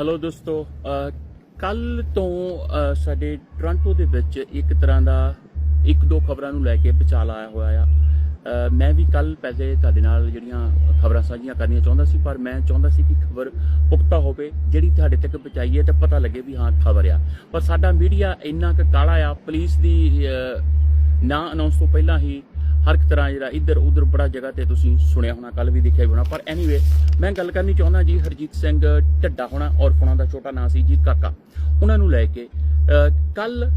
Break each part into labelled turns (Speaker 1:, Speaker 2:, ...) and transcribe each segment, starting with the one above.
Speaker 1: Hello ਦੋਸਤੋ ਕੱਲ ਤੋਂ ਸਾਡੇ ਟੋਰਾਂਟੋ ਦੇ ਵਿੱਚ ਇੱਕ ਤਰ੍ਹਾਂ ਦਾ, ਇੱਕ ਦੋ ਖਬਰਾਂ ਨੂੰ ਲੈ ਕੇ ਵਿਚਾਲ ਆਇਆ ਹੋਇਆ ਆ। ਮੈਂ ਵੀ ਕੱਲ ਪਹਿਲੇ ਤੁਹਾਡੇ ਨਾਲ ਜਿਹੜੀਆਂ ਖਬਰਾਂ ਸਾਂਝੀਆਂ ਕਰਨੀਆਂ ਚਾਹੁੰਦਾ ਸੀ, ਪਰ ਮੈਂ ਚਾਹੁੰਦਾ ਸੀ ਕਿ ਖਬਰ ਪੁਖਤਾ ਹੋਵੇ, ਜਿਹੜੀ ਤੁਹਾਡੇ ਤੱਕ ਪਹੁੰਚਾਈਏ ਤਾਂ ਪਤਾ ਲੱਗੇ ਵੀ ਹਾਂ ਖਬਰ ਆ। ਪਰ ਸਾਡਾ ਮੀਡੀਆ ਇੰਨਾ ਕੁ ਕਾਲਾ ਆ, ਪੁਲਿਸ ਦੀ ਨਾ ਅਨਾਉਂਸ ਤੋਂ ਪਹਿਲਾਂ ਹੀ ਹਰ ਇੱਕ ਤਰ੍ਹਾਂ ਜਿਹੜਾ ਇੱਧਰ ਉੱਧਰ ਬੜਾ ਜਗ੍ਹਾ ਤੇ ਤੁਸੀਂ ਸੁਣਿਆ ਹੋਣਾ ਕੱਲ ਵੀ ਦੇਖਿਆ ਵੀ ਹੋਣਾ, ਪਰ ਐਨੀਵੇ ਮੈਂ ਗੱਲ ਕਰਨੀ ਚਾਹੁੰਦਾ ਜੀ ਹਰਜੀਤ ਸਿੰਘ ਢੱਡਾ ਹੋਣਾ ਔਰ ਉਹਨਾਂ ਦਾ ਛੋਟਾ ਨਾਂ ਸੀ ਜੀ, ਕਾਕਾ। ਉਹਨਾਂ ਨੂੰ ਲੈ ਕੇ ਕੱਲ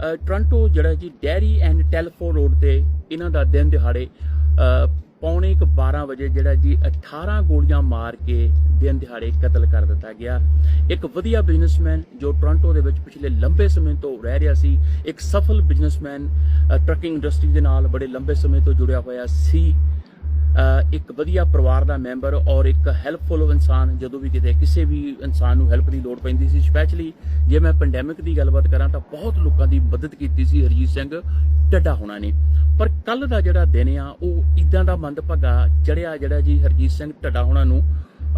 Speaker 1: ਟੋਰਾਂਟੋ ਜਿਹੜਾ ਜੀ ਡੈਰੀ ਐਂਡ ਟੈਲੀਫੋਨ ਰੋਡ ਤੇ ਇਹਨਾਂ ਦਾ ਦਿਨ ਦਿਹਾੜੇ ਪੌਣੇ ਕੁ 12 ਵਜੇ ਜਿਹੜਾ ਜੀ 18 ਗੋਲੀਆਂ ਮਾਰ ਕੇ ਦਿਨ ਦਿਹਾੜੇ ਕਤਲ ਕਰ ਦਿੱਤਾ ਗਿਆ। ਇੱਕ ਵਧੀਆ ਬਿਜ਼ਨਸਮੈਨ ਜੋ ਟੋਰਾਂਟੋ ਦੇ ਵਿੱਚ ਪਿਛਲੇ ਲੰਬੇ ਸਮੇਂ ਤੋਂ ਰਹਿ ਰਿਹਾ ਸੀ, ਇੱਕ ਸਫਲ ਬਿਜ਼ਨਸਮੈਨ ਟਰੱਕਿੰਗ ਇੰਡਸਟਰੀ ਦੇ ਨਾਲ ਬੜੇ ਲੰਬੇ ਸਮੇਂ ਤੋਂ ਜੁੜਿਆ ਹੋਇਆ ਸੀ। ਇੱਕ ਵਧੀਆ ਪਰਿਵਾਰ ਦਾ ਮੈਂਬਰ ਔਰ ਇੱਕ ਹੈਲਪਫੁਲ ਇਨਸਾਨ ਜਦੋਂ ਵੀ ਕਿਤੇ ਕਿਸੇ ਵੀ ਇਨਸਾਨ ਨੂੰ ਹੈਲਪ ਦੀ ਲੋੜ ਪੈਂਦੀ ਸੀ ਸਪੈਸ਼ਲੀ ਜੇ ਮੈਂ ਪੈਂਡੈਮਿਕ ਦੀ ਗੱਲਬਾਤ ਕਰਾਂ ਤਾਂ ਬਹੁਤ ਲੋਕਾਂ ਦੀ ਮਦਦ ਕੀਤੀ ਸੀ ਹਰਜੀਤ ਸਿੰਘ ਢੱਡਾ ਹੋਣਾ ਨੇ। ਪਰ ਕੱਲ ਦਾ ਜਿਹੜਾ ਦਿਨ ਆ ਉਹ ਇਦਾਂ ਦਾ ਮੰਦਭਾਗਾ ਚੜਿਆ ਜਿਹੜਾ ਜੀ ਹਰਜੀਤ ਸਿੰਘ ਢੱਡਾ ਹੋਣਾ ਨੂੰ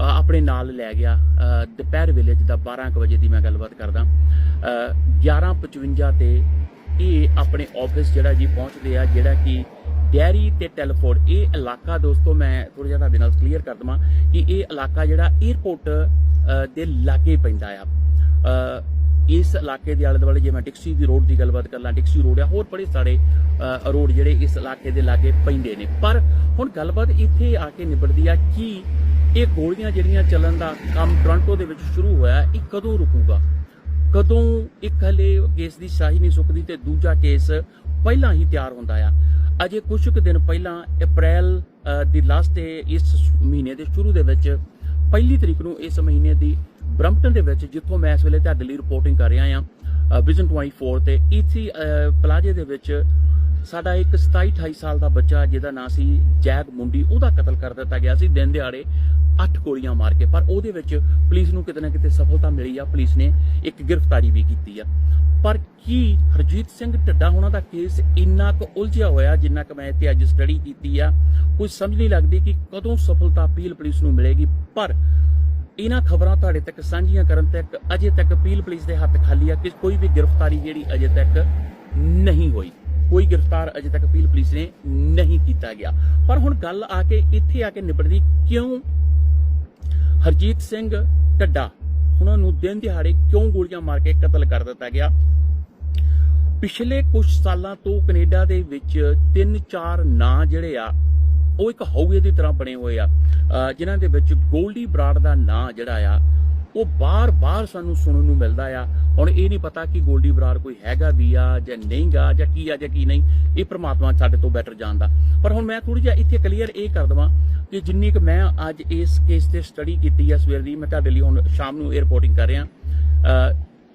Speaker 1: ਆਪਣੇ ਨਾਲ ਲੈ ਗਿਆ ਦੁਪਹਿਰ ਵੇਲੇ ਜਿੱਦਾਂ 12 ਕੁ ਵਜੇ ਦੀ ਮੈਂ ਗੱਲਬਾਤ ਕਰਦਾ। ਅ, 11:55 ਤੇ ਇਹ ਆਪਣੇ ਆਫਿਸ ਜਿਹੜਾ ਜੀ ਪਹੁੰਚਦੇ ਆ ਜਿਹੜਾ ਕਿ ਡੈਰੀ ਤੇ ਟੈਲੀਫੋਨ। ਇਹ ਇਲਾਕਾ ਦੋਸਤੋ, ਮੈਂ ਥੋੜਾ ਜਿਹਾ ਤੁਹਾਡੇ ਨਾਲ ਕਲੀਅਰ ਕਰ ਦਵਾਂ ਕਿ ਇਹ ਇਲਾਕਾ ਜਿਹੜਾ 에어ਪੋਰਟ ਦੇ ਲਾਗੇ ਪੈਂਦਾ ਆ। ਇਸ ਇਲਾਕੇ ਦੇ ਆਲੇ ਦੁਆਲੇ ਜੇ ਮੈਂ ਦੀ ਰੋਡ ਦੀ ਗੱਲਬਾਤ ਕਰ ਲਾਂ ਡਿਕਸੀ ਰੋਡ ਆ, ਹੋਰ ਬੜੇ ਸਾਰੇ ਰੋਡ ਜਿਹੜੇ ਇਸ ਇਲਾਕੇ ਦੇ ਲਾਗੇ ਪੈਂਦੇ ਨੇ। ਪਰ ਹੁਣ ਗੱਲਬਾਤ ਇੱਥੇ ਆ ਕੇ ਨਿਬੜਦੀ ਆ ਕਿ ਇਹ ਗੋਲੀਆਂ ਜਿਹੜੀਆਂ ਚੱਲਣ ਦਾ ਕੰਮ ਟੋਰਾਂਟੋ ਦੇ ਵਿੱਚ ਸ਼ੁਰੂ ਹੋਇਆ, ਇਹ ਕਦੋਂ ਰੁਕੂਗਾ? ਕਦੋਂ ਇੱਕ ਹਲੇ ਕੇਸ ਦੀ ਸ਼ਾਹੀ ਨਹੀਂ ਸੁੱਕਦੀ ਤੇ ਦੂਜਾ ਕੇਸ ਪਹਿਲਾਂ ਹੀ ਤਿਆਰ ਹੁੰਦਾ ਆ। ਅਜੇ ਕੁਝ ਕੁ ਦਿਨ ਪਹਿਲਾਂ ਅਪ੍ਰੈਲ ਦੀ ਲਾਸਟ ਤੇ ਇਸ ਮਹੀਨੇ ਦੇ ਸ਼ੁਰੂ ਦੇ ਵਿੱਚ ਪਹਿਲੀ ਤਰੀਕ ਨੂੰ ਇਸ ਮਹੀਨੇ ਦੀ ਬ੍ਰੰਪਟਨ ਦੇ ਵਿੱਚ ਜਿੱਥੋਂ ਮੈਂ ਇਸ ਵੇਲੇ ਤੁਹਾਡੇ ਲਈ ਰਿਪੋਰਟਿੰਗ ਕਰ ਰਿਹਾ ਆ ਵਿਜ਼ਨ 24 ਤੇ ਇਥੀ ਪਲਾਜੇ ਦੇ ਵਿੱਚ ਸਾਡਾ ਇੱਕ 27 28 ਸਾਲ ਦਾ ਬੱਚਾ, ਜਿਹਦਾ ਨਾਂ ਸੀ ਜੈਗ ਮੁੰਡੀ, ਉਹਦਾ ਕਤਲ ਕਰ ਦਿੱਤਾ ਗਿਆ ਸੀ। ਦਿਨ ਦਿਹਾੜੇ 8 ਗੋਲੀਆਂ ਮਾਰ ਕੇ। ਪਰ ਉਹਦੇ ਵਿੱਚ ਪੁਲਿਸ ਨੂੰ ਕਿਤੇ ਨਾ ਕਿਤੇ ਸਫਲਤਾ ਮਿਲੀ ਆ। ਪੁਲਿਸ ਨੇ ਇੱਕ ਗ੍ਰਿਫਤਾਰੀ ਵੀ ਕੀਤੀ ਆ। ਪਰ ਕੀ ਹਰਜੀਤ ਸਿੰਘ ਢੱਡਾ ਹੋਣਾ ਦਾ ਕੇਸ ਇੰਨਾ ਕੁ ਉਲਝਿਆ ਹੋਇਆ, ਜਿੰਨਾ ਕਿ ਮੈਂ ਇੱਥੇ ਅੱਜ ਸਟੱਡੀ ਕੀਤੀ ਆ, ਕੋਈ ਸਮਝ ਨਹੀਂ ਲੱਗਦੀ ਕਿ ਕਦੋਂ ਸਫਲਤਾ ਅਪੀਲ ਪੁਲਿਸ ਨੂੰ ਮਿਲੇਗੀ। ਪਰ ਇਹਨਾਂ ਖਬਰਾਂ ਤੁਹਾਡੇ ਤੱਕ ਸਾਂਝੀਆਂ ਕਰਨ ਤੱਕ ਅਜੇ ਤੱਕ ਅਪੀਲ ਪੁਲਿਸ ਦੇ ਹੱਥ ਖਾਲੀ ਆ ਕਿ ਕੋਈ ਵੀ ਗ੍ਰਿਫਤਾਰੀ ਜਿਹੜੀ ਅਜੇ ਤੱਕ ਨਹੀਂ ਹੋਈ। ਕੋਈ ਗ੍ਰਿਫਤਾਰ ਅਜੇ ਤੱਕ ਅਪੀਲ ਪੁਲਿਸ ਨੇ ਨਹੀਂ ਕੀਤਾ ਗਿਆ। ਪਰ ਹੁਣ ਗੱਲ ਆ ਕੇ ਇੱਥੇ ਆ ਕੇ ਨਿਬੜਦੀ, ਕਿਉਂ? ਹਰਜੀਤ ਸਿੰਘ ਢੱਡਾ, ਉਹਨਾਂ ਨੂੰ ਦਿਨ ਦਿਹਾੜੇ ਕਿਉਂ ਗੋਲੀਆਂ ਮਾਰ ਕੇ ਕਤਲ ਕਰ ਦਿੱਤਾ ਗਿਆ? ਪਿਛਲੇ ਕੁਝ ਸਾਲਾਂ ਤੋਂ ਕੈਨੇਡਾ ਦੇ ਵਿੱਚ ਤਿੰਨ ਚਾਰ ਨਾਂ ਜਿਹੜੇ ਆ, ਉਹ ਇੱਕ ਹੌਵੇ ਦੀ ਤਰ੍ਹਾਂ ਬਣੇ ਹੋਏ ਆ। ਜਿਨ੍ਹਾਂ ਦੇ ਵਿੱਚ ਗੋਲਡੀ ਬਰਾਡ ਦਾ ਨਾਂ ਜਿਹੜਾ ਆ ਉਹ ਬਾਰ-ਬਾਰ ਸਾਨੂੰ ਸੁਣਨ ਨੂੰ ਮਿਲਦਾ ਆ। ਹੁਣ ਇਹ ਨਹੀਂ ਪਤਾ ਕਿ ਗੋਲਡੀ ਬਰਾਰ ਕੋਈ ਹੈਗਾ ਵੀ ਆ ਜਾਂ ਨਹੀਂਗਾ ਜਾਂ ਕੀ ਆ ਜਾਂ ਕੀ ਨਹੀਂ। ਇਹ ਪ੍ਰਮਾਤਮਾ ਸਾਡੇ ਤੋਂ ਬੈਟਰ ਜਾਣਦਾ। ਪਰ ਹੁਣ ਮੈਂ ਥੋੜੀ ਜਿਹਾ ਇੱਥੇ ਕਲੀਅਰ ਇਹ ਕਰ ਦਵਾਂ ਕਿ ਜਿੰਨੀ ਕੁ ਮੈਂ ਅੱਜ ਇਸ ਕੇਸ ਤੇ ਸਟੱਡੀ ਕੀਤੀ ਆ ਸਵੇਰ ਦੀ, ਮੈਂ ਤੁਹਾਡੇ ਲਈ ਹੁਣ ਸ਼ਾਮ ਨੂੰ ਇਹ ਰਿਪੋਰਟਿੰਗ ਕਰ ਰਿਹਾ।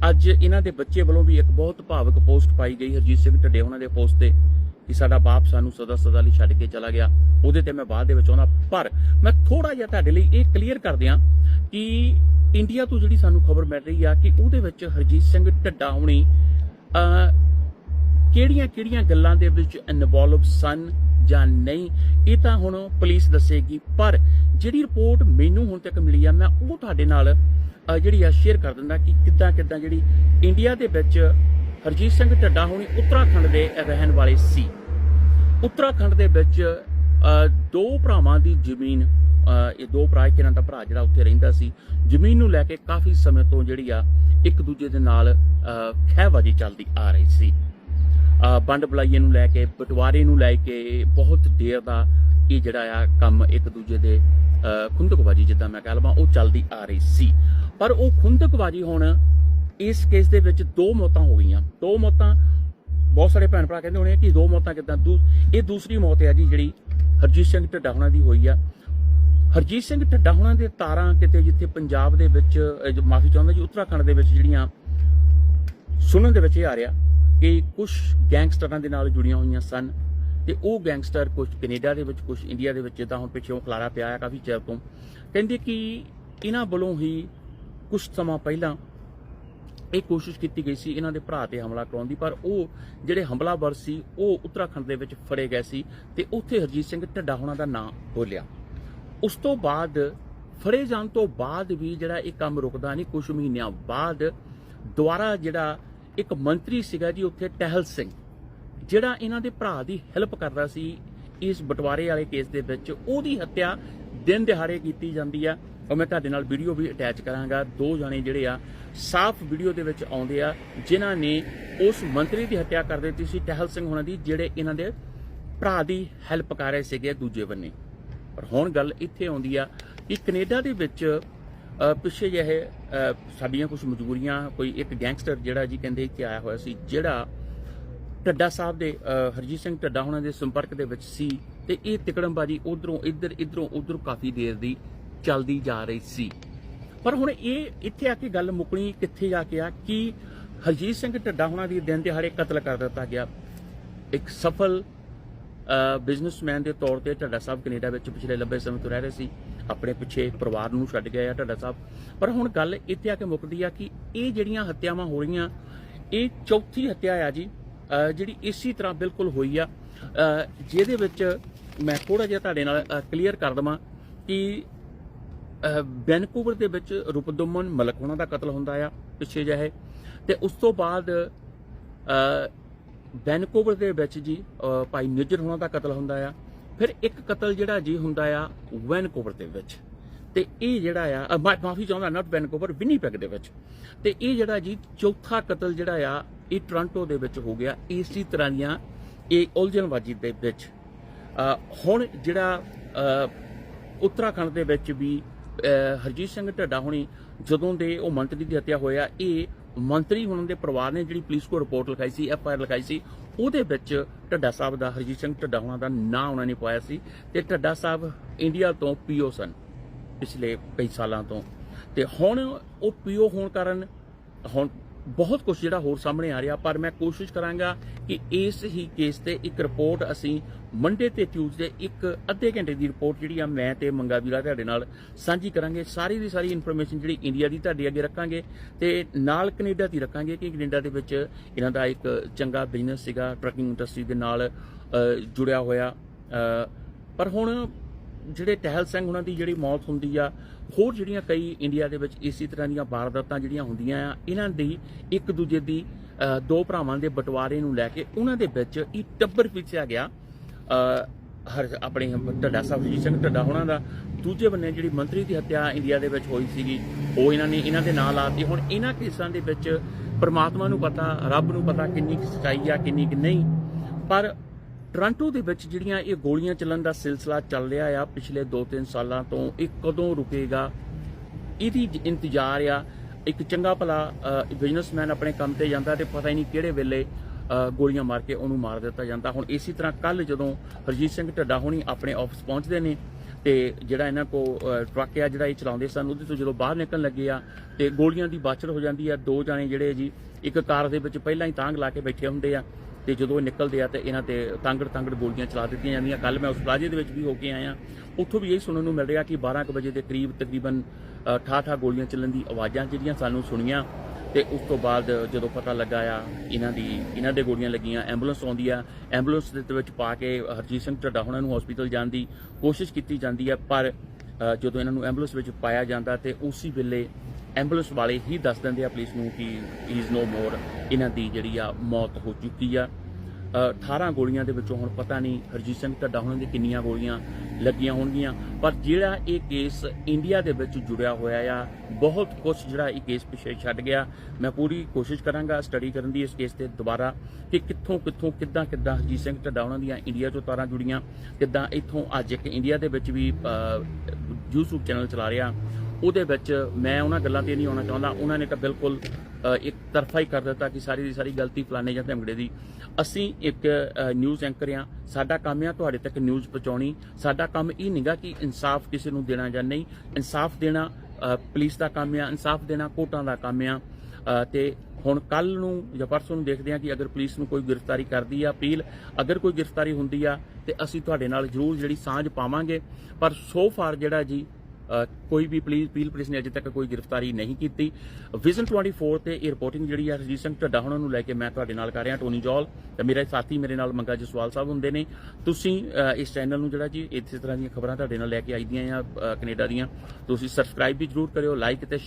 Speaker 1: ਅੱਜ ਇਹਨਾਂ ਦੇ ਬੱਚੇ ਵੱਲੋਂ ਵੀ ਇੱਕ ਬਹੁਤ ਭਾਵਕ ਪੋਸਟ ਪਾਈ ਗਈ, ਹਰਜੀਤ ਸਿੰਘ ਢੱਡੇ ਉਹਨਾਂ ਦੇ ਪੋਸਟ ਤੇ, ਕਿ ਸਾਡਾ ਬਾਪ ਸਾਨੂੰ ਸਦਾ ਸਦਾ ਲਈ ਛੱਡ ਕੇ ਚਲਾ ਗਿਆ। ਉਹਦੇ ਤੇ ਮੈਂ ਬਾਅਦ ਦੇ ਵਿੱਚ ਆਉਣਾ ਪਰ ਮੈਂ ਥੋੜਾ ਜਿਹਾ ਤੁਹਾਡੇ ਲਈ ਇਹ ਕਲੀਅਰ ਕਰ ਦਿਆਂ ਕਿ ਇੰਡੀਆ ਤੋਂ ਜਿਹੜੀ ਸਾਨੂੰ ਖਬਰ ਮਿਲ ਰਹੀ ਆ ਕਿ ਉਹਦੇ ਵਿੱਚ ਹਰਜੀਤ ਸਿੰਘ ਢੱਡਾ ਹੋਣੀ ਕਿਹੜੀਆਂ ਕਿਹੜੀਆਂ ਗੱਲਾਂ ਦੇ ਵਿੱਚ ਇਨਵੋਲਵ ਸਨ ਜਾਂ ਨਹੀਂ, ਇਹ ਤਾਂ ਹੁਣ ਪੁਲਿਸ ਦੱਸੇਗੀ। ਪਰ ਜਿਹੜੀ ਰਿਪੋਰਟ ਮੈਨੂੰ ਹੁਣ ਤੱਕ ਮਿਲੀ ਆ, ਮੈਂ ਉਹ ਤੁਹਾਡੇ ਨਾਲ ਜਿਹੜੀ ਆ ਸ਼ੇਅਰ ਕਰ ਦਿੰਦਾ ਕਿ ਕਿੱਦਾਂ ਕਿੱਦਾਂ ਜਿਹੜੀ ਇੰਡੀਆ ਦੇ ਵਿੱਚ ਹਰਜੀਤ ਸਿੰਘ ਢੱਡਾ ਹੋਣੀ ਉੱਤਰਾਖੰਡ ਦੇ ਰਹਿਣ ਵਾਲੇ ਸੀ। ਉੱਤਰਾਖੰਡ ਦੇ ਵਿੱਚ ਦੋ ਭਰਾਵਾਂ ਦੀ ਜ਼ਮੀਨ ਇਹ ਦੋ ਭਰਾ ਇੱਕ ਇਹਨਾਂ ਦਾ ਭਰਾ ਜਿਹੜਾ ਉੱਥੇ ਰਹਿੰਦਾ ਸੀ। ਜ਼ਮੀਨ ਨੂੰ ਲੈ ਕੇ ਕਾਫੀ ਸਮੇਂ ਤੋਂ ਜਿਹੜੀ ਆ ਇੱਕ ਦੂਜੇ ਦੇ ਨਾਲ ਅਹ, ਚੱਲਦੀ ਆ ਰਹੀ ਸੀ। ਅਹ, ਵੰਡ ਨੂੰ ਲੈ ਕੇ ਬਟਵਾਰੇ ਨੂੰ ਲੈ ਕੇ ਬਹੁਤ ਦੇਰ ਦਾ ਇਹ ਜਿਹੜਾ ਆ ਕੰਮ ਇੱਕ ਦੂਜੇ ਦੇ ਖੁੰਦਕਬਾਜ਼ੀ ਜਿੱਦਾਂ ਮੈਂ ਕਹਿ ਲਵਾਂ ਉਹ ਚੱਲਦੀ ਆ ਰਹੀ ਸੀ। ਪਰ ਉਹ ਖੁੰਦਕਬਾਜ਼ੀ ਹੁਣ ਇਸ ਕੇਸ ਦੇ ਵਿੱਚ ਦੋ ਮੌਤਾਂ ਹੋ ਗਈਆਂ। ਦੋ ਮੌਤਾਂ ਬਹੁਤ ਸਾਰੇ ਭੈਣ ਭਰਾ ਕਹਿੰਦੇ ਹੋਣੇ ਆ ਕਿ ਦੋ ਮੌਤਾਂ ਕਿਦਾਂ ਇਹ ਦੂਸਰੀ ਮੌਤ ਹੈ ਜੀ ਜਿਹੜੀ ਹਰਜੀਤ ਸਿੰਘ ਢੱਡਾ ਹੋਣਾ ਦੀ ਹੋਈ ਆ। ਹਰਜੀਤ ਸਿੰਘ ਢੱਡਾ ਹੋਣਾ ਦੇ ਤਾਰਾਂ ਕਿਤੇ ਜਿੱਥੇ ਪੰਜਾਬ ਦੇ ਵਿੱਚ ਮਾਫੀ ਚਾਹੁੰਦਾ ਜੀ, ਉੱਤਰਾਖੰਡ ਦੇ ਵਿੱਚ ਜਿਹੜੀਆਂ ਸੁਣਨ ਦੇ ਵਿੱਚ ਇਹ ਆ ਰਿਹਾ ਕਿ ਕੁਝ ਗੈਂਗਸਟਰਾਂ ਦੇ ਨਾਲ ਜੁੜੀਆਂ ਹੋਈਆਂ ਸਨ ਤੇ ਉਹ ਗੈਂਗਸਟਰ ਕੁਝ ਕੈਨੇਡਾ ਦੇ ਵਿੱਚ ਕੁਝ ਇੰਡੀਆ ਦੇ ਵਿੱਚ ਜਿੱਦਾਂ ਹੁਣ ਪਿੱਛੋਂ ਖਲਾਰਾ ਪਿਆ ਆ ਕਾਫੀ ਚਿਰ ਤੋਂ, ਕਹਿੰਦੇ ਕਿ ਇਹਨਾਂ ਵੱਲੋਂ ਹੀ ਕੁਝ ਸਮਾਂ ਪਹਿਲਾਂ ਇਹ ਕੋਸ਼ਿਸ਼ ਕੀਤੀ ਗਈ ਸੀ ਇਹਨਾਂ ਦੇ ਭਰਾ ਤੇ ਹਮਲਾ ਕਰਾਉਣ ਦੀ, ਪਰ ਉਹ ਜਿਹੜੇ ਹਮਲਾਵਰ ਸੀ, ਉਹ ਉੱਤਰਾਖੰਡ ਦੇ ਵਿੱਚ ਫੜੇ ਗਏ ਸੀ ਤੇ ਉੱਥੇ ਹਰਜੀਤ ਸਿੰਘ ਢੱਡਾ ਹੋਣਾ ਦਾ ਨਾਂ ਬੋਲਿਆ। ਉਸ ਤੋਂ ਬਾਅਦ, ਫੜੇ ਜਾਣ ਤੋਂ ਬਾਅਦ ਵੀ ਜਿਹੜਾ ਇਹ ਕੰਮ ਰੁਕਦਾ ਨਹੀਂ ਕੁਝ ਮਹੀਨਿਆਂ ਬਾਅਦ, ਦੁਬਾਰਾ ਜਿਹੜਾ ਇੱਕ ਮੰਤਰੀ ਸੀਗਾ ਜੀ ਉੱਥੇ ਟਹਿਲ ਸਿੰਘ, ਜਿਹੜਾ ਇਹਨਾਂ ਦੇ ਭਰਾ ਦੀ ਹੈਲਪ ਕਰਦਾ ਸੀ ਇਸ ਬਟਵਾਰੇ ਵਾਲੇ ਕੇਸ ਦੇ ਵਿੱਚ, ਉਹਦੀ ਹੱਤਿਆ ਦਿਨ ਦਿਹਾੜੇ ਕੀਤੀ ਜਾਂਦੀ ਆ। ਔਰ ਮੈਂ ਤੁਹਾਡੇ ਨਾਲ ਵੀਡੀਓ ਵੀ ਅਟੈਚ ਕਰਾਂਗਾ। ਦੋ ਜਾਣੇ ਜਿਹੜੇ ਆ, ਸਾਫ਼ ਵੀਡੀਓ ਦੇ ਵਿੱਚ ਆਉਂਦੇ ਆ, ਜਿਨ੍ਹਾਂ ਨੇ ਉਸ ਮੰਤਰੀ ਦੀ ਹੱਤਿਆ ਕਰ ਦਿੱਤੀ ਸੀ, ਟਹਿਲ ਸਿੰਘ ਹੋਣਾ ਦੀ, ਜਿਹੜੇ ਇਹਨਾਂ ਦੇ ਭਰਾ ਦੀ ਹੈਲਪ ਕਰ ਰਹੇ ਸੀਗੇ ਦੂਜੇ ਬੰਨੇ। ਪਰ ਹੁਣ ਗੱਲ ਇੱਥੇ ਆਉਂਦੀ ਆ ਕਿ ਕੈਨੇਡਾ ਦੇ ਵਿੱਚ ਪਿੱਛੇ ਜਿਹੇ ਸਾਡੀਆਂ ਕੁਝ ਮਜਬੂਰੀਆਂ, ਕੋਈ ਇੱਕ ਗੈਂਗਸਟਰ ਜਿਹੜਾ ਜੀ ਕਹਿੰਦੇ ਕਿ ਆਇਆ ਹੋਇਆ ਸੀ, ਜਿਹੜਾ ਢੱਡਾ ਸਾਹਿਬ ਦੇ ਹਰਜੀਤ ਸਿੰਘ ਢੱਡਾ ਹੋਣਾ ਦੇ ਸੰਪਰਕ ਦੇ ਵਿੱਚ ਸੀ ਤੇ ਇਹ ਤਿਕੜਮਬਾਜੀ ਉਧਰੋਂ ਇੱਧਰ, ਇੱਧਰੋਂ ਉਧਰ ਕਾਫੀ ਦੇਰ ਦੀ ਚੱਲਦੀ ਜਾ ਰਹੀ ਸੀ। ਪਰ ਹੁਣ ਇਹ ਇੱਥੇ ਆ ਕੇ ਗੱਲ ਮੁੱਕਣੀ ਕਿੱਥੇ ਜਾ ਕੇ ਆ ਕਿ ਹਰਜੀਤ ਸਿੰਘ ਢੱਡਾ ਹੋਣਾ ਦੀ ਦਿਨ ਦਿਹਾੜੇ ਕਤਲ ਕਰ ਦਿੱਤਾ ਗਿਆ। ਇੱਕ ਸਫਲ ਬਿਜ਼ਨਸਮੈਨ ਦੇ ਤੌਰ ਤੇ ਢੱਡਾ ਸਾਹਿਬ ਕੈਨੇਡਾ ਵਿੱਚ ਪਿਛਲੇ ਲੰਬੇ ਸਮੇਂ ਤੋਂ ਰਹਿ ਰਹੇ ਸੀ, ਆਪਣੇ ਪਿੱਛੇ ਪਰਿਵਾਰ ਨੂੰ ਛੱਡ ਗਏ ਆ ਢੱਡਾ ਸਾਹਿਬ। ਪਰ ਹੁਣ ਗੱਲ ਇੱਥੇ ਆ ਕੇ ਮੁੱਕਦੀ ਆ ਕਿ ਇਹ ਜਿਹੜੀਆਂ ਹੱਤਿਆਵਾਂ ਹੋ ਰਹੀਆਂ, ਇਹ ਚੌਥੀ ਹੱਤਿਆ ਆ ਜੀ ਜਿਹੜੀ ਇਸੇ ਤਰ੍ਹਾਂ ਬਿਲਕੁਲ ਹੋਈ ਆ। ਜਿਹਦੇ ਵਿੱਚ ਮੈਂ ਥੋੜਾ ਜਿਹਾ ਤੁਹਾਡੇ ਨਾਲ ਕਲੀਅਰ ਕਰ ਦਵਾਂ ਕਿ ਵੈਨਕੂਵਰ ਦੇ ਵਿੱਚ ਰੂਪਦਮਨ ਮਲਕ ਉਹਨਾਂ ਦਾ ਕਤਲ ਹੁੰਦਾ ਆ, ਪਿੱਛੇ ਜਿਹੇ। ਤੇ ਉਸ ਤੋਂ ਬਾਅਦ ਵੈਨਕੂਵਰ ਦੇ ਵਿੱਚ ਜੀ ਭਾਈ ਨਿਜਰ ਹੋਣਾ ਦਾ ਕਤਲ ਹੁੰਦਾ ਆ। ਫਿਰ ਇੱਕ ਕਤਲ ਜਿਹੜਾ ਜੀ ਹੁੰਦਾ ਆ ਵੈਨਕੂਵਰ ਦੇ ਵਿੱਚ। ਤੇ ਇਹ ਜਿਹੜਾ ਆ ਅ, ਮਾਫੀ ਚਾਹੁੰਦਾ ਨਾਟ ਵੈਨਕੂਵਰ ਵਿਨੀਪੈਗ ਦੇ ਵਿੱਚ। ਤੇ ਇਹ ਜਿਹੜਾ ਜੀ ਚੌਥਾ ਕਤਲ ਜਿਹੜਾ ਆ ਇਹ ਟੋਰਾਂਟੋ ਦੇ ਵਿੱਚ ਹੋ ਗਿਆ। ਇਸੇ ਤਰ੍ਹਾਂ ਦੀਆਂ ਇਹ ਉਲਝਣਬਾਜੀ ਦੇ ਵਿੱਚ। ਹੁਣ ਜਿਹੜਾ ਉੱਤਰਾਖੰਡ ਦੇ ਵਿੱਚ ਵੀ ਹਰਜੀਤ ਸਿੰਘ ਢੱਡਾ ਹੋਣੀ ਜਦੋਂ ਦੇ ਉਹ ਮੰਤਰੀ ਦੀ ਹੱਤਿਆ ਹੋਇਆ ਇਹ ਮੰਤਰੀ ਹੋਣ ਦੇ ਪਰਿਵਾਰ ਨੇ ਜਿਹੜੀ ਪੁਲਿਸ ਕੋ ਰਿਪੋਰਟ ਲਿਖਾਈ ਸੀ, ਐਫ ਆਈ ਆਰ ਲਿਖਾਈ ਸੀ, ਉਹਦੇ ਵਿੱਚ ਢੱਡਾ ਸਾਹਿਬ ਦਾ, ਹਰਜੀਤ ਸਿੰਘ ਢੱਡਾ ਹੋਣਾ ਦਾ ਨਾਂ ਉਹਨਾਂ ਨੇ ਪਾਇਆ ਸੀ ਤੇ ਢੱਡਾ ਸਾਹਿਬ ਇੰਡੀਆ ਤੋਂ ਪੀਓ ਸਨ ਪਿਛਲੇ ਕਈ ਸਾਲਾਂ ਤੋਂ। ਤੇ ਹੁਣ ਉਹ ਪੀਓ ਹੋਣ ਕਾਰਨ, ਹੁਣ ਬਹੁਤ ਕੁਝ ਜਿਹੜਾ ਹੋਰ ਸਾਹਮਣੇ ਆ ਰਿਹਾ, ਪਰ ਮੈਂ ਕੋਸ਼ਿਸ਼ ਕਰਾਂਗਾ ਕਿ ਇਸ ਹੀ ਕੇਸ ਤੇ ਇੱਕ ਰਿਪੋਰਟ ਅਸੀਂ ਮੰਡੇ ਤੇ ਟਿਊਜ਼ਡੇ ਇੱਕ ਅੱਧੇ ਘੰਟੇ ਦੀ ਰਿਪੋਰਟ ਜਿਹੜੀ ਆ ਮੈਂ ਤੇ ਮੰਗਾ ਵੀਰਾ ਤੁਹਾਡੇ ਨਾਲ ਸਾਂਝੀ ਕਰਾਂਗੇ। ਸਾਰੀ ਦੀ ਸਾਰੀ ਇਨਫੋਰਮੇਸ਼ਨ ਜਿਹੜੀ ਇੰਡੀਆ ਦੀ ਤੁਹਾਡੇ ਅੱਗੇ ਰੱਖਾਂਗੇ ਤੇ ਨਾਲ ਕੈਨੇਡਾ ਦੀ ਰੱਖਾਂਗੇ, ਕਿ ਕੈਨੇਡਾ ਦੇ ਵਿੱਚ ਇਹਨਾਂ ਦਾ ਇੱਕ ਚੰਗਾ ਬਿਜ਼ਨਸ ਸੀਗਾ ਟਰੱਕਿੰਗ ਇੰਡਸਟਰੀ ਦੇ ਨਾਲ ਜੁੜਿਆ ਹੋਇਆ। ਪਰ ਹੁਣ ਜਿਹੜੇ ਟਹਿਲ ਸਿੰਘ ਉਹਨਾਂ ਦੀ ਜਿਹੜੀ ਮੌਤ ਹੁੰਦੀ ਆ, ਹੋਰ ਜਿਹੜੀਆਂ ਕਈ ਇੰਡੀਆ ਦੇ ਵਿੱਚ ਇਸੇ ਤਰ੍ਹਾਂ ਦੀਆਂ ਵਾਰਦਾਤਾਂ ਜਿਹੜੀਆਂ ਹੁੰਦੀਆਂ ਆ, ਇਹਨਾਂ ਦੀ ਇੱਕ ਦੂਜੇ ਦੀ ਦੋ ਭਰਾਵਾਂ ਦੇ ਬਟਵਾਰੇ ਨੂੰ ਲੈ ਕੇ ਉਹਨਾਂ ਦੇ ਵਿੱਚ ਇਹ ਟੱਬਰ ਪਿੱਛਿਆ ਗਿਆ। ਹਰ ਆਪਣੇ ਢੱਡਾ ਸਾਹਿਬ ਸਿੰਘ ਢੱਡਾ ਹੋਣਾ ਦਾ। ਦੂਜੇ ਬੰਨੇ ਜਿਹੜੀ ਮੰਤਰੀ ਦੀ ਹੱਤਿਆ ਇੰਡੀਆ ਦੇ ਵਿੱਚ ਹੋਈ ਸੀਗੀ, ਉਹ ਇਹਨਾਂ ਨੇ ਇਹਨਾਂ ਦੇ ਨਾਂ ਲਾਤੀ ਹੁਣ ਇਹਨਾਂ ਕੇਸਾਂ ਦੇ ਵਿੱਚ ਪਰਮਾਤਮਾ ਨੂੰ ਪਤਾ, ਰੱਬ ਨੂੰ ਪਤਾ ਕਿੰਨੀ ਕੁ ਸੱਚਾਈ ਆ, ਕਿੰਨੀ ਕੁ ਨਹੀਂ। ਪਰ ਟੋਰਾਂਟੋ ਦੇ ਵਿੱਚ ਜਿਹੜੀਆਂ ਇਹ ਗੋਲੀਆਂ ਚੱਲਣ ਦਾ ਸਿਲਸਿਲਾ ਚੱਲ ਰਿਹਾ ਆ, ਪਿਛਲੇ 2-3 ਸਾਲਾਂ ਤੋਂ ਇਹ ਕਦੋਂ ਰੁਕੇਗਾ? ਇਹਦੀ ਇੰਤਜ਼ਾਰ ਆ। ਇੱਕ ਚੰਗਾ ਭਲਾ ਬਿਜ਼ਨਸਮੈਨ ਆਪਣੇ ਕੰਮ ਤੇ ਜਾਂਦਾ ਤੇ ਪਤਾ ਹੀ ਨਹੀਂ ਕਿਹੜੇ ਵੇਲੇ ਗੋਲੀਆਂ ਮਾਰ ਕੇ ਉਹਨੂੰ ਮਾਰ ਦਿੱਤਾ ਜਾਂਦਾ। ਹੁਣ ਇਸੇ ਤਰ੍ਹਾਂ ਕੱਲ ਜਦੋਂ ਹਰਜੀਤ ਸਿੰਘ ਢੱਡਾ ਹੋਣੀ ਆਪਣੇ ਆਫਿਸ ਪਹੁੰਚਦੇ ਨੇ ਤੇ ਜਿਹੜਾ ਇਹਨਾਂ ਕੋ ਟਰੱਕ ਆ ਜਿਹੜਾ ਇਹ ਚਲਾਉਂਦੇ ਸਨ, ਉਹਦੇ ਤੋਂ ਜਦੋਂ ਬਾਹਰ ਨਿਕਲਣ ਲੱਗੇ ਆ ਤੇ ਗੋਲੀਆਂ ਦੀ ਬਾਛੜ ਹੋ ਜਾਂਦੀ ਆ। ਦੋ ਜਾਣੇ ਜਿਹੜੇ ਜੀ, ਇੱਕ ਕਾਰ ਦੇ ਵਿੱਚ ਪਹਿਲਾਂ ਹੀ ਤਾਂਗ ਲਾ ਕੇ ਬੈਠੇ ਹੁੰਦੇ ਆ। ਤੇ ਜਦੋਂ ਨਿਕਲਦੇ ਆ ਤੇ ਇਹਨਾਂ ਤੇ ਤਾਂਗੜ ਤਾਂਗੜ ਗੋਲੀਆਂ ਚਲਾ ਦਿੱਤੀਆਂ ਜਾਂਦੀਆਂ। ਕੱਲ ਮੈਂ ਉਸ ਪਲਾਜੇ ਦੇ ਵਿੱਚ ਵੀ ਹੋ ਕੇ ਆਇਆ। ਉੱਥੋਂ ਵੀ ਇਹ ਸੁਣਨ ਨੂੰ ਮਿਲ ਰਿਹਾ ਕਿ 12 ਕੁ ਵਜੇ ਦੇ ਕਰੀਬ ਤਕਰੀਬਨ ਠਾਠਾ ਗੋਲੀਆਂ ਚੱਲਣ ਦੀ ਆਵਾਜ਼ਾਂ ਜਿਹੜੀਆਂ ਸਾਨੂੰ ਸੁਣੀਆਂ ਤੇ ਉਸ ਤੋਂ ਬਾਅਦ ਜਦੋਂ ਪਤਾ ਲੱਗਾ ਆ, ਇਹਨਾਂ ਦੀ, ਇਹਨਾਂ ਦੇ ਗੋਲੀਆਂ ਲੱਗੀਆਂ, ਐਂਬੂਲੈਂਸ ਆਉਂਦੀ ਆ, ਐਂਬੂਲੈਂਸ ਦੇ ਵਿੱਚ ਪਾ ਕੇ ਹਰਜੀਤ ਸਿੰਘ ਢੱਡਾ ਹੋਣਾ ਨੂੰ ਹਸਪੀਟਲ ਜਾਣ ਦੀ ਕੋਸ਼ਿਸ਼ ਕੀਤੀ ਜਾਂਦੀ ਹੈ ਪਰ ਜਦੋਂ ਇਹਨਾਂ ਨੂੰ ਐਂਬੂਲੈਂਸ ਵਿੱਚ ਪਾਇਆ ਜਾਂਦਾ ਤੇ ਉਸੇ ਵੇਲੇ ਐਂਬੂਲੈਂਸ ਵਾਲੇ ਹੀ ਦੱਸ ਦਿੰਦੇ ਆ ਪੁਲਿਸ ਨੂੰ ਕਿ ਇਜ਼ ਨੋ ਮੋਰ ਇਹਨਾਂ ਦੀ ਜਿਹੜੀ ਆ ਮੌਤ ਹੋ ਚੁੱਕੀ ਆ। 18 ਗੋਲੀਆਂ ਦੇ ਵਿੱਚੋਂ ਹੁਣ ਪਤਾ ਨਹੀਂ ਹਰਜੀਤ ਸਿੰਘ ਢੱਡਾ ਹੋਣਾ ਦੀ ਕਿੰਨੀਆਂ ਗੋਲੀਆਂ ਲੱਗੀਆਂ ਹੋਣਗੀਆਂ, ਪਰ ਜਿਹੜਾ ਇਹ ਕੇਸ ਇੰਡੀਆ ਦੇ ਵਿੱਚ ਜੁੜਿਆ ਹੋਇਆ ਆ, ਬਹੁਤ ਕੁਝ ਜਿਹੜਾ ਇਹ ਕੇਸ ਪਿੱਛੇ ਛੱਡ ਗਿਆ। ਮੈਂ ਪੂਰੀ ਕੋਸ਼ਿਸ਼ ਕਰਾਂਗਾ ਸਟੱਡੀ ਕਰਨ ਦੀ ਇਸ ਕੇਸ ਤੇ ਦੁਬਾਰਾ ਕਿ ਕਿੱਥੋਂ ਕਿੱਥੋਂ ਕਿੱਦਾਂ ਕਿੱਦਾਂ ਹਰਜੀਤ ਸਿੰਘ ਢੱਡਾ ਹੋਣਾ ਦੀਆਂ ਇੰਡੀਆ ਤੋਂ ਤਾਰਾਂ ਜੁੜੀਆਂ, ਕਿੱਦਾਂ ਇੱਥੋਂ ਅੱਜ ਇੱਕ ਇੰਡੀਆ ਦੇ ਵਿੱਚ ਵੀ YouTube ਚੈਨਲ ਚਲਾ ਰਿਹਾ। ਉਹਦੇ ਵਿੱਚ ਮੈਂ ਉਹਨਾਂ ਗੱਲਾਂ ਤੇ ਨਹੀਂ ਆਉਣਾ ਚਾਹੁੰਦਾ। ਉਹਨਾਂ ਨੇ ਤਾਂ ਬਿਲਕੁਲ ਇੱਕ ਤਰਫਾ ਹੀ ਕਰ ਦਿੱਤਾ ਕਿ ਸਾਰੀ ਦੀ ਸਾਰੀ ਗਲਤੀ ਫਲਾਣੇ ਜਾਂ ਧਮੜੇ ਦੀ। ਅਸੀਂ ਇੱਕ ਨਿਊਜ਼ ਐਂਕਰ ਆ ਸਾਡਾ ਕੰਮ ਆ ਤੁਹਾਡੇ ਤੱਕ ਨਿਊਜ਼ ਪਹੁੰਚਾਉਣੀ। ਸਾਡਾ ਕੰਮ ਇਹ ਨਹੀਂਗਾ ਕਿ ਇਨਸਾਫ ਕਿਸੇ ਨੂੰ ਦੇਣਾ ਜਾਂ ਨਹੀਂ। ਇਨਸਾਫ ਦੇਣਾ ਪੁਲਿਸ ਦਾ ਕੰਮ ਆ। ਇਨਸਾਫ ਦੇਣਾ ਕੋਟਾਂ ਦਾ ਕੰਮ ਆ। ਅ, ਤੇ ਹੁਣ ਕੱਲ ਨੂੰ ਜਾਂ ਪਰਸੋਂ ਨੂੰ ਦੇਖਦੇ ਹਾਂ ਕਿ ਅਗਰ ਪੁਲਿਸ ਨੂੰ ਕੋਈ ਗ੍ਰਿਫਤਾਰੀ ਕਰਦੀ ਆ ਅਪੀਲ ਅਗਰ ਕੋਈ ਗ੍ਰਿਫਤਾਰੀ ਹੁੰਦੀ ਆ ਤੇ ਅਸੀਂ ਤੁਹਾਡੇ ਨਾਲ ਜ਼ਰੂਰ ਜਿਹੜੀ ਸਾਂਝ ਪਾਵਾਂਗੇ। ਪਰ ਸੋ ਫਾਰ ਜਿਹੜਾ ਜੀ ਕੋਈ ਵੀ ਪੁਲਿਸ ਪੀਲ ਪੁਲਿਸ ਨੇ ਅਜੇ ਤੱਕ ਕੋਈ ਗ੍ਰਿਫਤਾਰੀ ਨਹੀਂ ਕੀਤੀ। ਵਿਜ਼ਨ 24 ਤੇ ਇਹ ਰਿਪੋਰਟਿੰਗ ਜਿਹੜੀ ਹੈ ਰਜੀਤ ਸਿੰਘ ਢੱਡਾ ਹੁਣਾਂ ਨੂੰ ਲੈ ਕੇ ਮੈਂ ਤੁਹਾਡੇ ਨਾਲ ਕਰ ਰਿਹਾ ਟੋਨੀ ਜੋਲ ਤੇ ਮੇਰੇ ਸਾਥੀ ਮੇਰੇ ਨਾਲ ਮੰਗਾ ਜਸਵਾਲ ਸਾਹਿਬ ਹੁੰਦੇ ਨੇ। ਤੁਸੀਂ ਇਸ ਚੈਨਲ ਨੂੰ ਜਿਹੜਾ ਜੀ ਇਸੇ ਤਰ੍ਹਾਂ ਦੀਆਂ ਖਬਰਾਂ ਤੁਹਾਡੇ ਨਾਲ ਲੈ ਕੇ ਆਈਦੀਆਂ ਆ ਅ, ਕੈਨੇਡਾ ਦੀਆਂ ਤੁਸੀਂ ਸਬਸਕ੍ਰਾਈਬ ਵੀ ਜਰੂਰ ਕਰਿਓ ਲਾਈਕ ਤੇ